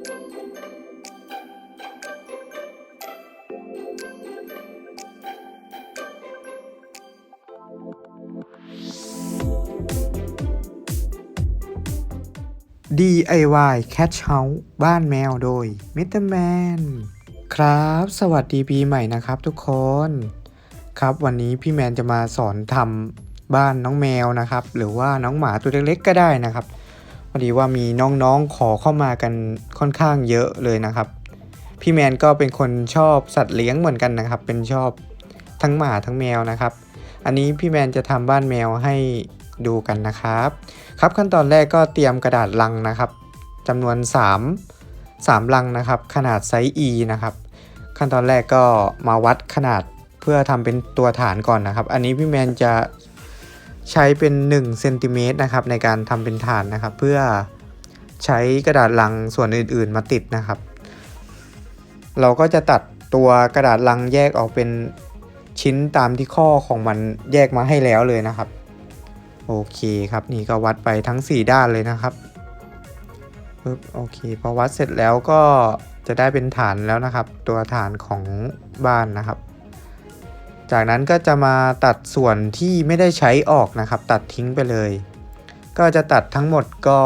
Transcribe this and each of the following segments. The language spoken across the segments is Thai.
DIY Cat House บ้านแมวโดย Mr. Man ครับ สวัสดีปีใหม่นะครับทุกคน ครับวันนี้พี่แมนจะมาสอนทำบ้านน้องแมวนะครับ หรือว่าน้องหมาตัวเล็กๆก็ได้นะครับ พอดีว่ามีน้องๆขอเข้ามากันค่อนข้างเยอะเลยนะครับ พี่แมนก็เป็นคนชอบสัตว์เลี้ยงเหมือนกันนะครับ เป็นชอบทั้งหมาทั้งแมวนะครับ อันนี้พี่แมนจะทำบ้านแมวให้ดูกันนะครับ ครับขั้นตอนแรกก็เตรียมกระดาษลังนะครับจำนวน 3 3 ลังนะครับ ขนาดไซส์ E นะครับ ขั้นตอนแรกก็มาวัดขนาดเพื่อทำเป็นตัวฐานก่อนนะครับ อันนี้พี่แมนจะ ใช้เป็น1เซนติเมตรนะครับในการทำเป็นฐานนะครับ เพื่อใช้กระดาษลังส่วนอื่น ๆ มาติดนะครับ เราก็จะตัดตัวกระดาษลังแยกออกเป็นชิ้นตามที่ข้อของมันแยกมาให้แล้วเลยนะครับ โอเคครับนี่ก็วัดไปทั้ง 4 ด้านเลยนะครับปึ๊บโอเคพอวัดเสร็จแล้วก็จะได้เป็นฐานแล้วนะครับ ตัวฐานของบ้านนะครับ จากนั้นก็จะมาตัดส่วนที่ไม่ได้ใช้ออกนะครับ ตัดทิ้งไปเลย ก็จะตัดทั้งหมดก็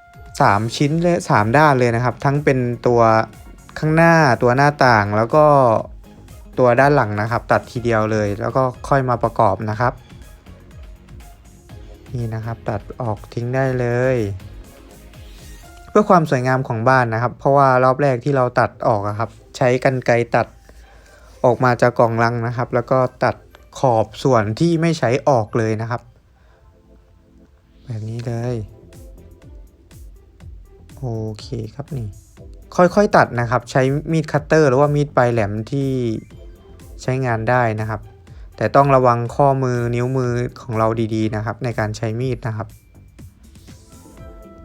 3 ชิ้นเลย3ด้านเลยนะครับ ทั้งเป็นตัวข้างหน้าตัวหน้าต่างแล้วก็ตัวด้านหลังนะครับ ตัดทีเดียวเลย แล้วก็ค่อยมาประกอบนะครับ นี่นะครับตัดออกทิ้งได้เลย เพื่อความสวยงามของบ้านนะครับ เพราะว่ารอบแรกที่เราตัดออกครับ ใช้กันไกรตัด ออกมาจากกล่องลังนะครับ แล้วก็ตัดขอบส่วนที่ไม่ใช้ออกเลยนะครับ แบบนี้เลยโอเคครับนี่ ค่อยๆตัดนะครับ ใช้มีดคัตเตอร์หรือว่ามีดปลายแหลมที่ใช้งานได้นะครับ แต่ต้องระวังข้อมือนิ้วมือของเราดีๆนะครับ ในการใช้มีดนะครับ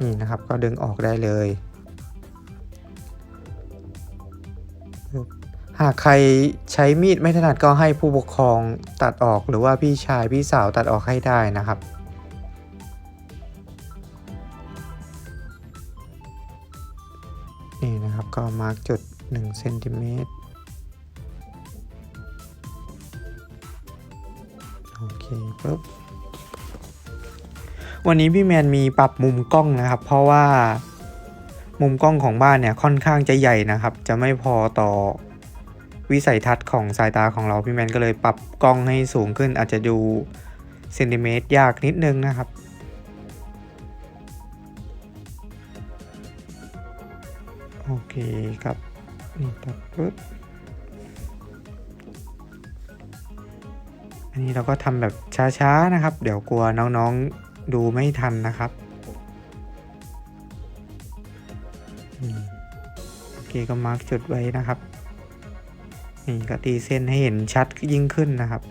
นี่นะครับก็ดึงออกได้เลย หากใครใช้มีดไม่ถนัดก็ให้ผู้ปกครองตัดออกหรือว่าพี่ชายพี่สาวตัดออกให้ได้นะครับ นี่นะครับก็มาร์กจุด1เซนติเมตรโอเคปุ๊บวันนี้พี่แมนมีปรับมุมกล้องนะครับ เพราะว่ามุมกล้องของบ้านเนี่ยค่อนข้างจะใหญ่นะครับ จะไม่พอต่อ วิสัยทัศน์ของสายตาของเราพี่แมนก็เลยปรับกล้องให้สูงขึ้น อาจจะดูเซนติเมตรยากนิดนึงนะครับ โอเคครับนี่ตัดปุ๊บอันนี้เราก็ทำแบบช้าๆนะครับ เดี๋ยวกลัวน้องๆดูไม่ทันนะครับโอเคก็มาร์กจุดไว้นะครับ นี่ก็ตีเส้นให้เห็นชัดยิ่งขึ้นนะครับ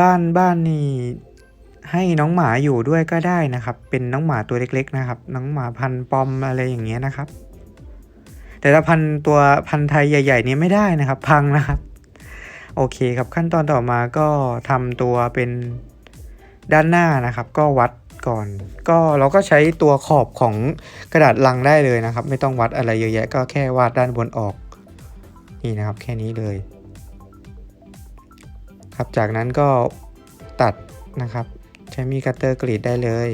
บ้านบ้านนี่ให้น้องหมาอยู่ด้วยก็ได้นะครับ เป็นน้องหมาตัวเล็ก ๆ นะครับ น้องหมาพันปอมอะไรอย่างเงี้ยนะครับ แต่ถ้าพันตัวพันไทยใหญ่ ๆ นี้ไม่ได้นะครับ พังนะครับ โอเคครับขั้นตอนต่อมาก็ทำตัวเป็นด้านหน้านะครับ ก็วัดก่อน ก็เราก็ใช้ตัวขอบของกระดาษลังได้เลยนะครับ ไม่ต้องวัดอะไรเยอะแยะ ก็แค่วาดด้านบนออกนี่นะครับแค่นี้เลย ครับจากนั้นก็ตัดนะครับ ใช้มีดคัตเตอร์กรีดได้เลย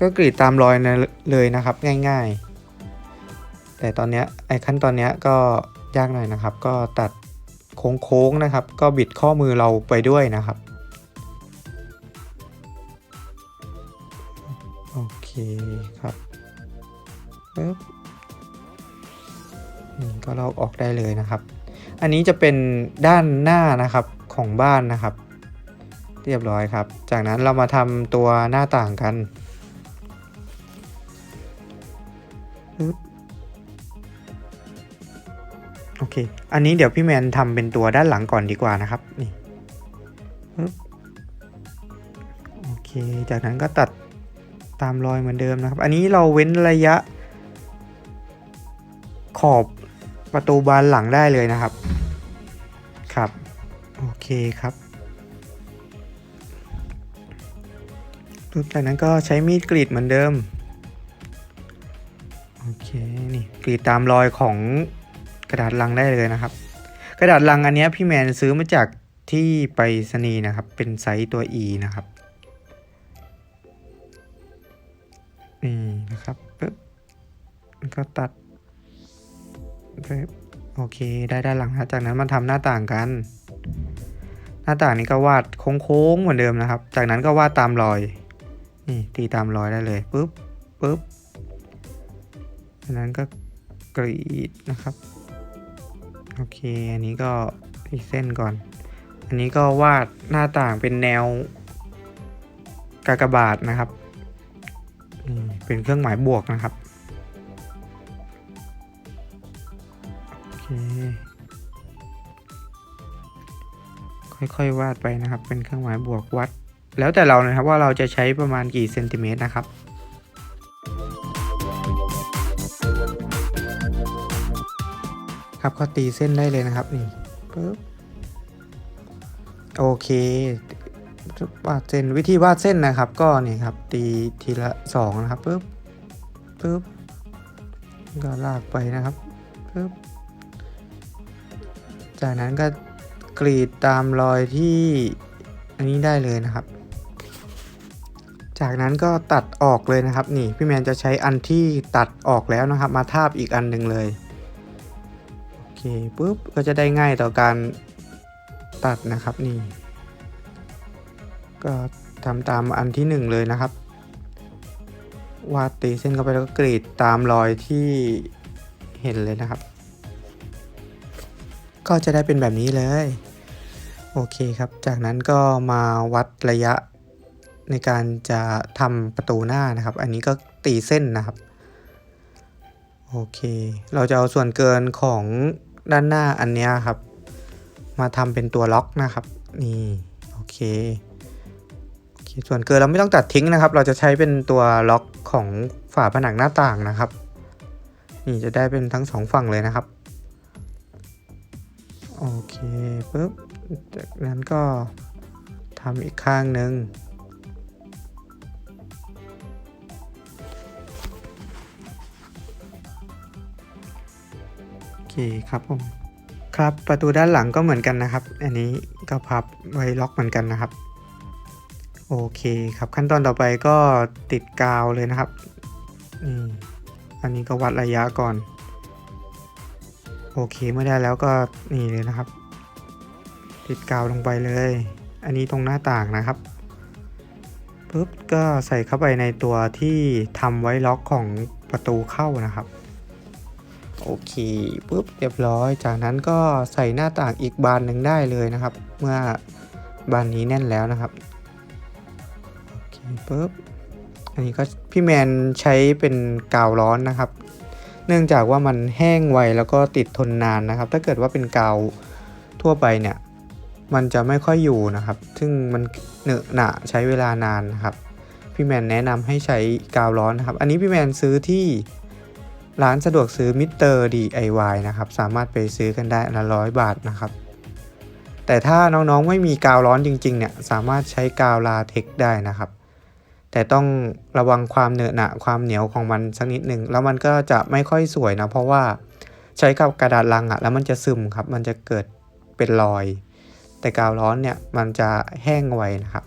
ก็กรีดตามรอยนะเลยนะครับง่าย ๆ แต่ตอนเนี้ยไอ้ขั้นตอนเนี้ยก็ยากหน่อยนะครับ ก็ตัด โค้งๆนะครับ ก็บิดข้อมือเราไปด้วยนะครับ โอเคครับปึ๊บนี่ก็ลอกออกได้เลยนะครับ อันนี้จะเป็นด้านหน้านะครับของบ้านนะครับ เรียบร้อยครับ จากนั้นเรามาทำตัวหน้าต่างกันปึ๊บ โอเค อันนี้เดี๋ยวพี่แมนทำเป็นตัวด้านหลังก่อนดีกว่านะครับ นี่โอเค จากนั้นก็ตัดตามรอยเหมือนเดิมนะครับ อันนี้เราเว้นระยะ ขอบประตูบานหลังได้เลยนะครับ ครับ โอเคครับจากนั้นก็ใช้มีดกรีดเหมือนเดิม โอเค นี่กรีดตามรอยของ ระดาษลังได้เลยนะครับ กระดาษลังอันนี้พี่แมนซื้อมาจากที่ไปรษณีนะครับ เป็นไซส์ตัว E นะครับนี่นะครับปึ๊บแล้วก็ตัดปึ๊บโอเค ได้ด้านหลังนะจากนั้นมาทำหน้าต่างกัน หน้าต่างนี้ก็วาดโค้งๆเหมือนเดิมนะครับ จากนั้นก็วาดตามรอย นี่ตีตามรอยได้เลยปึ๊บปึ๊บจากนั้นก็กรีดนะครับ โอเค อันนี้ก็อีกเส้นก่อน อันนี้ก็วาดหน้าต่างเป็นแนวกากบาทนะครับนี่เป็นเครื่องหมายบวกนะครับ โอเค ค่อยๆวาดไปนะครับ เป็นเครื่องหมายบวกวัด แล้วแต่เรานะครับว่าเราจะใช้ประมาณกี่เซนติเมตรนะครับ ครับก็ตีเส้นได้เลยนะครับนี่ปึ๊บโอเควาดเส้นวิธีวาดเส้นนะครับ ก็นี่ครับ ตีทีละสองนะครับปึ๊บปึ๊บก็ลากไปนะครับปึ๊บจากนั้นก็กรีดตามรอยที่อันนี้ได้เลยนะครับ จากนั้นก็ตัดออกเลยนะครับ นี่พี่แมนจะใช้อันที่ตัดออกแล้วนะครับ มาทาบอีกอันหนึ่งเลย ปุ๊บก็จะได้ง่ายต่อการตัดนะครับนี่ ก็ทำตามอันที่หนึ่งเลยนะครับ วาดตีเส้นเข้าไปแล้วก็กรีดตามรอยที่เห็นเลยนะครับ ก็จะได้เป็นแบบนี้เลย โอเคครับ จากนั้นก็มาวัดระยะในการจะทำประตูหน้านะครับ อันนี้ก็ตีเส้นนะครับ โอเค เราจะเอาส่วนเกินของ ด้านหน้าอันนี้ครับ มาทำเป็นตัวล็อกนะครับ นี่โอเคโอเค ส่วนเกินเราไม่ต้องตัดทิ้งนะครับ เราจะใช้เป็นตัวล็อกของฝาผนังหน้าต่างนะครับ นี่จะได้เป็นทั้งสองฝั่งเลยนะครับโอเคปุ๊บจากนั้นก็ทำอีกข้างหนึ่ง เคครับผมครับประตูด้านหลังก็เหมือนกันนะครับ อันนี้ก็พับไว้ล็อกเหมือนกันนะครับ โอเคครับขั้นตอนต่อไปก็ติดกาวเลยนะครับอืมอันนี้ก็วัดระยะก่อน โอเคเมื่อได้แล้วก็นี่เลยนะครับ ติดกาวลงไปเลย อันนี้ตรงหน้าต่างนะครับปุ๊บก็ใส่เข้าไปในตัวที่ทำไว้ล็อกของประตูเข้านะครับ โอเคปุ๊บเรียบร้อย จากนั้นก็ใส่หน้าต่างอีกบานหนึ่งได้เลยนะครับ เมื่อบานนี้แน่นแล้วนะครับโอเคปุ๊บอันนี้ก็พี่แมนใช้เป็นกาวร้อนนะครับ เนื่องจากว่ามันแห้งไวแล้วก็ติดทนนานนะครับ ถ้าเกิดว่าเป็นกาวทั่วไปเนี่ยมันจะไม่ค่อยอยู่นะครับ ซึ่งมันเหนอะหนะใช้เวลานานนะครับ พี่แมนแนะนำให้ใช้กาวร้อนนะครับ อันนี้พี่แมนซื้อที่ ร้านสะดวกซื้อมิเตอร์ DIY นะครับ สามารถไปซื้อกันได้ละร้อยบาทนะครับ แต่ถ้าน้องๆไม่มีกาวร้อนจริงๆเนี่ยสามารถใช้กาวลาเทคได้นะครับ แต่ต้องระวังความเหนอะหนะความเหนียวของมันสักนิดหนึ่งแล้วมันก็จะไม่ค่อยสวยนะเพราะว่าใช้กับกระดาษลังอะแล้วมันจะซึมครับมันจะเกิดเป็นรอย แต่กาวร้อนเนี่ยมันจะแห้งไวนะครับ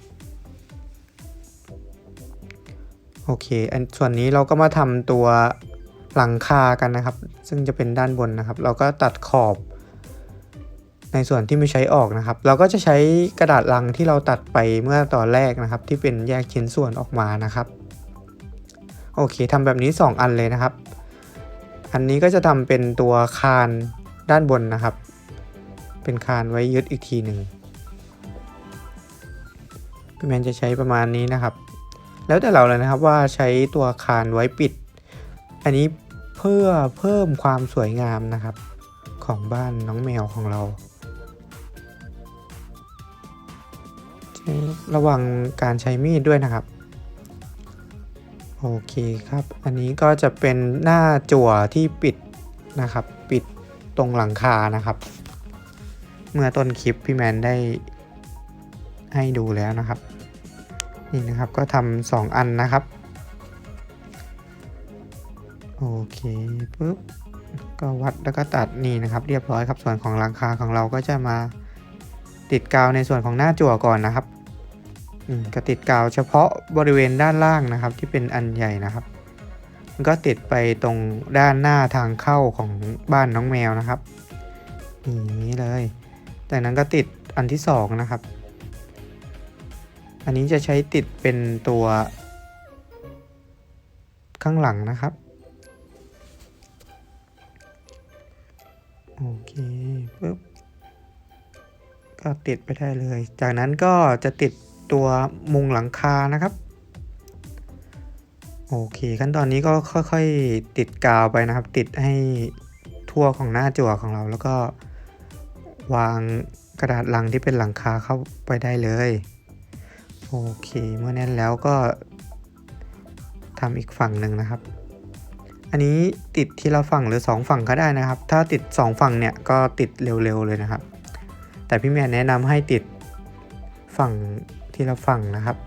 โอเคอันส่วนนี้เราก็มาทำตัว หลังคากันนะครับ ซึ่งจะเป็นด้านบนนะครับ เราก็ตัดขอบ ในส่วนที่ไม่ใช้ออกนะครับ เราก็จะใช้กระดาษลังที่เราตัดไปเมื่อตอนแรกนะครับ ที่เป็นแยกชิ้นส่วนออกมานะครับโอเคทำแบบนี้ 2 อันเลยนะครับ อันนี้ก็จะทำเป็นตัวคานด้านบนนะครับ เป็นคานไว้ยึดอีกทีหนึ่งพี่แมนจะใช้ประมาณนี้นะครับ แล้วแต่เราเลยนะครับว่าใช้ตัวคานไว้ปิด อันนี้ เพื่อเพิ่มความสวยงามนะครับ ของบ้านน้องแมวของเราใช้ระวังการใช้มีดด้วยนะครับ โอเคครับ อันนี้ก็จะเป็นหน้าจั่วที่ปิดนะครับ ปิดตรงหลังคานะครับ เมื่อต้นคลิปพี่แมนได้ให้ดูแล้วนะครับ นี่นะครับก็ทำสองอันนะครับ โอเคปุ๊บก็วัดแล้วก็ตัดนี่นะครับ เรียบร้อยครับ ส่วนของหลังคาของเราก็จะมาติดกาวในส่วนของหน้าจั่วก่อนนะครับอืมก็ติดกาวเฉพาะบริเวณด้านล่างนะครับ ที่เป็นอันใหญ่นะครับมันก็ติดไปตรงด้านหน้าทางเข้าของบ้านน้องแมวนะครับอย่างนี้เลยจากนั้นก็ติดอันที่สองนะครับ อันนี้จะใช้ติดเป็นตัวข้างหลังนะครับ โอเคปุ๊บก็ติดไปได้เลย จากนั้นก็จะติดตัวมุงหลังคานะครับ โอเค ขั้นตอนนี้ก็ค่อยๆติดกาวไปนะครับ ติดให้ทั่วของหน้าจั่วของเราแล้วก็วางกระดาษลังที่เป็นหลังคาเข้าไปได้เลย โอเค เมื่อแน่นแล้วก็ทำอีกฝั่งหนึ่งนะครับ อันนี้ติดทีละฝั่งหรือ 2 ฝั่งก็ได้นะครับ ถ้าติด 2 ฝั่งเนี่ยก็ติดเร็วๆเลยนะครับ แต่พี่แมนแนะนำให้ติดฝั่งทีละฝั่งนะครับ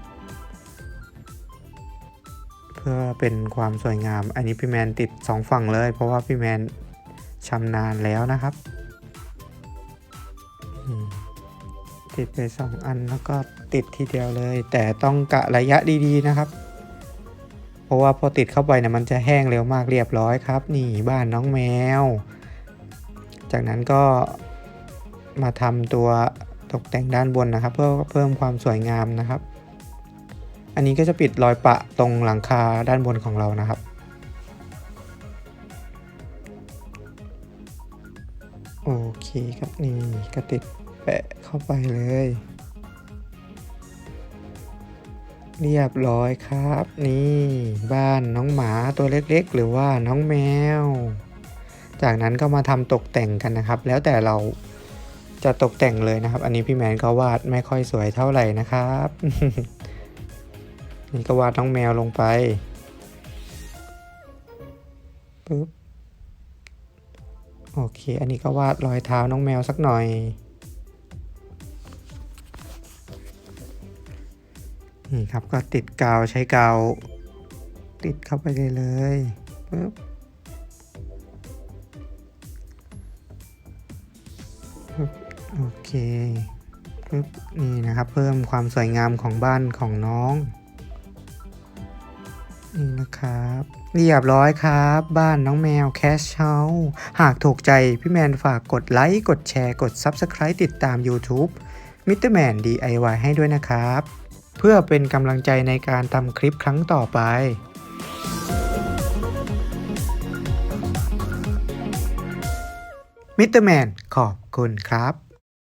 เพื่อเป็นความสวยงาม อันนี้พี่แมนติด 2 ฝั่งเลย เพราะว่าพี่แมนชำนาญแล้วนะครับ ติดไป 2 อันแล้วก็ติดทีเดียวเลย แต่ต้องกะระยะดีๆนะครับ เพราะว่าพอติดเข้าไปเนี่ยมันจะแห้งเร็วมากเรียบร้อยครับ นี่บ้านน้องแมว จากนั้นก็มาทำตัวตกแต่งด้านบนนะครับ เพื่อเพิ่มความสวยงามนะครับ อันนี้ก็จะปิดรอยปะตรงหลังคาด้านบนของเรานะครับโอเคครับนี่ก็ติดแปะเข้าไปเลย เรียบร้อยครับ นี่บ้านน้องหมาตัวเล็กๆ หรือว่าน้องแมว จากนั้นก็มาทำตกแต่งกันนะครับ แล้วแต่เราจะตกแต่งเลยนะครับ อันนี้พี่แมนก็วาดไม่ค่อยสวยเท่าไหร่นะครับ นี่ก็วาดน้องแมวลงไปปึ๊บโอเค อันนี้ก็วาดรอยเท้าน้องแมวสักหน่อย นี่ครับก็ติดกาวใช้กาวติดเข้าไปเลยเลยปึ๊บปึ๊บโอเคปึ๊บนี่นะครับ เพิ่มความสวยงามของบ้านของน้อง นี่นะครับ เรียบร้อยครับ บ้านน้องแมวแคชเชาหากถูกใจพี่แมนฝากกดไลค์ กดแชร์ กด Subscribe ติดตาม YouTube มิสเตอร์แมน DIY ให้ด้วยนะครับ เพื่อเป็นกำลังใจในการทำคลิปครั้งต่อไปมิสเตอร์แมนขอบคุณครับ